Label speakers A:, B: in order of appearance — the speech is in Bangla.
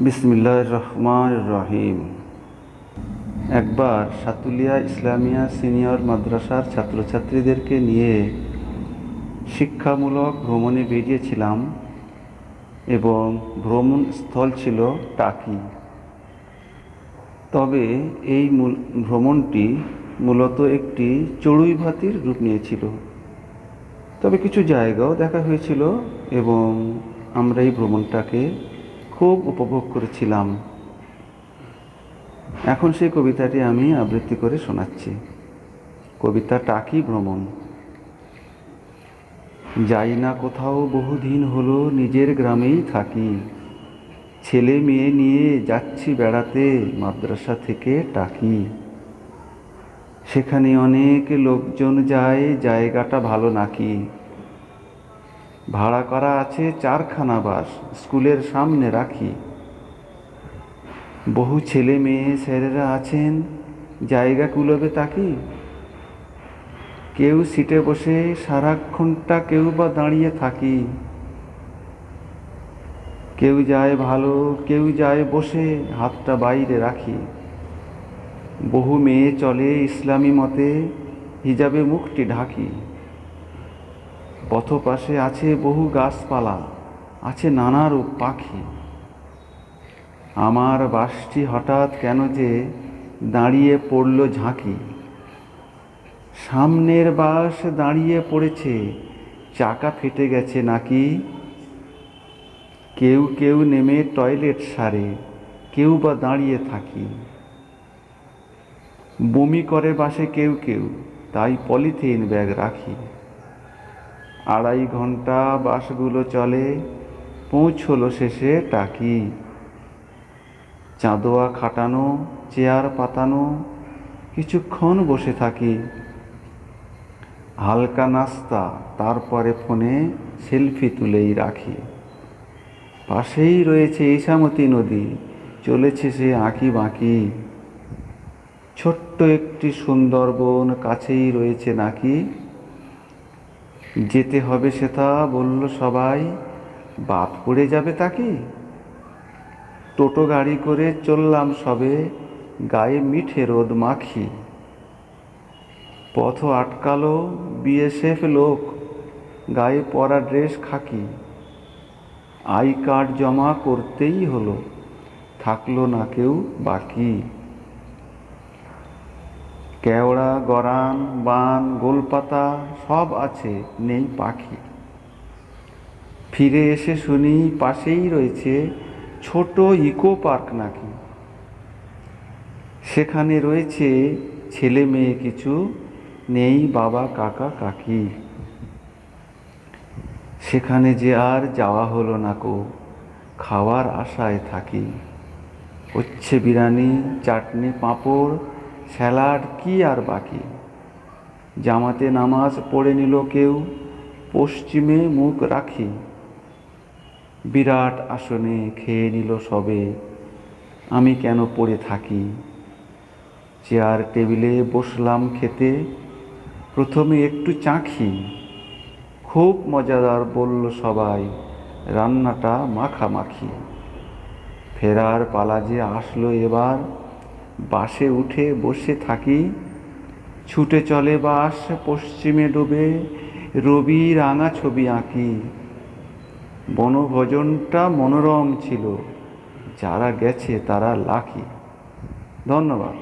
A: বিসমিল্লাহ রহমান রহিম। একবার সাতুলিয়া ইসলামিয়া সিনিয়র মাদ্রাসার ছাত্রছাত্রীদেরকে নিয়ে শিক্ষামূলক ভ্রমণে বেরিয়েছিলাম এবং ভ্রমণ স্থল ছিল টাকি। তবে এই ভ্রমণটি মূলত একটি চড়ুই ভাতির রূপ নিয়েছিল। তবে কিছু জায়গাও দেখা হয়েছিল এবং আমরা এই ভ্রমণটাকে খুব উপভোগ করেছিলাম। এখন সেই কবিতাটি আমি আবৃত্তি করে শোনাচ্ছি। কবিতা টাকি ভ্রমণ? যাই না কোথাও বহুদিন হলো নিজের গ্রামেই থাকি। ছেলে মেয়ে নিয়ে যাচ্ছি বেড়াতে, মাদ্রাসা থেকে টাকি। সেখানে অনেক লোকজন যায়, জায়গাটা ভালো নাকি? ভাড়া করা আছে চারখানা বাস, স্কুলের সামনে রাখি। বহু ছেলে মেয়ে স্যারেরা আছেন, জায়গা কুলোবে তাকি? কেউ সিটে বসে সারাক্ষণটা কেউ বা দাঁড়িয়ে থাকি। কেউ যায় ভালো, কেউ যায় বসে, হাতটা বাইরে রাখি। বহু মেয়ে চলে ইসলামী মতে, হিজাবে মুখটি ঢাকি। পথপাশে আছে বহু গাছপালা, আছে নানা রূপ পাখি। আমার বাসটি হঠাৎ কেন যে দাঁড়িয়ে পড়ল ঝাঁকি। সামনের বাস দাঁড়িয়ে পড়েছে, চাকা ফেটে গেছে নাকি? কেউ কেউ নেমে টয়লেট সারে, কেউ বা দাঁড়িয়ে থাকি। বমি করে বাসে কেউ কেউ, তাই পলিথিন ব্যাগ রাখি। আড়াই ঘণ্টা বাসগুলো চলে, পৌঁছলো শেষে টাকি। চাঁদোয়া খাটানো, চেয়ার পাতানো, কিছুক্ষণ বসে থাকি। হালকা নাস্তা, তারপরে ফোনে সেলফি তুলেই রাখি। পাশেই রয়েছে ইসামতি নদী, চলেছে সে আঁকি বাঁকি। ছোট্ট একটি সুন্দরবন কাছেই রয়েছে নাকি যেতে হবে সেটা বলল সবাই বাদ পড়ে যাবে তাকে? টোটো গাড়ি করে চললাম সবে, গায়ে মিঠে রোদ মাখি। পথ আটকালো বিএসএফ লোক, গায়ে পরা ড্রেস খাকি। আই কার্ড জমা করতেই হলো, থাকল না কেউ বাকি। কেওড়া, গরান, বান, গোলপাতা সব আছে নেই পাখি। ফিরে এসে শুনি পাশেই রয়েছে ছোট ইকো পার্ক নাকি। সেখানে রয়েছে ছেলে মেয়ে কিছু, নেই বাবা, কাকা, কাকি। সেখানে যে আর যাওয়া হলো না কো, খাওয়ার আশায় থাকি। হচ্ছে বিরিয়ানি, চাটনি, পাঁপড় স্যালাড কি আর বাকি? জামাতে নামাজ পড়ে নিল কেউ, পশ্চিমে মুখ রাখি। বিরাট আসনে খেয়ে নিল সবে, আমি কেন পড়ে থাকি? চেয়ার টেবিলে বসলাম খেতে, প্রথমে একটু চাখি খুব মজাদার বলল সবাই, রান্নাটা মাখামাখি। ফেরার পালা যে আসলো এবার বাসে উঠে বসে থাকি। ছুটে চলে বাস, পশ্চিমে ডুবে রবি রাঙা ছবি আঁকি। বনভোজনটা মনোরম ছিল, যারা গেছে তারা লাকি। ধন্যবাদ।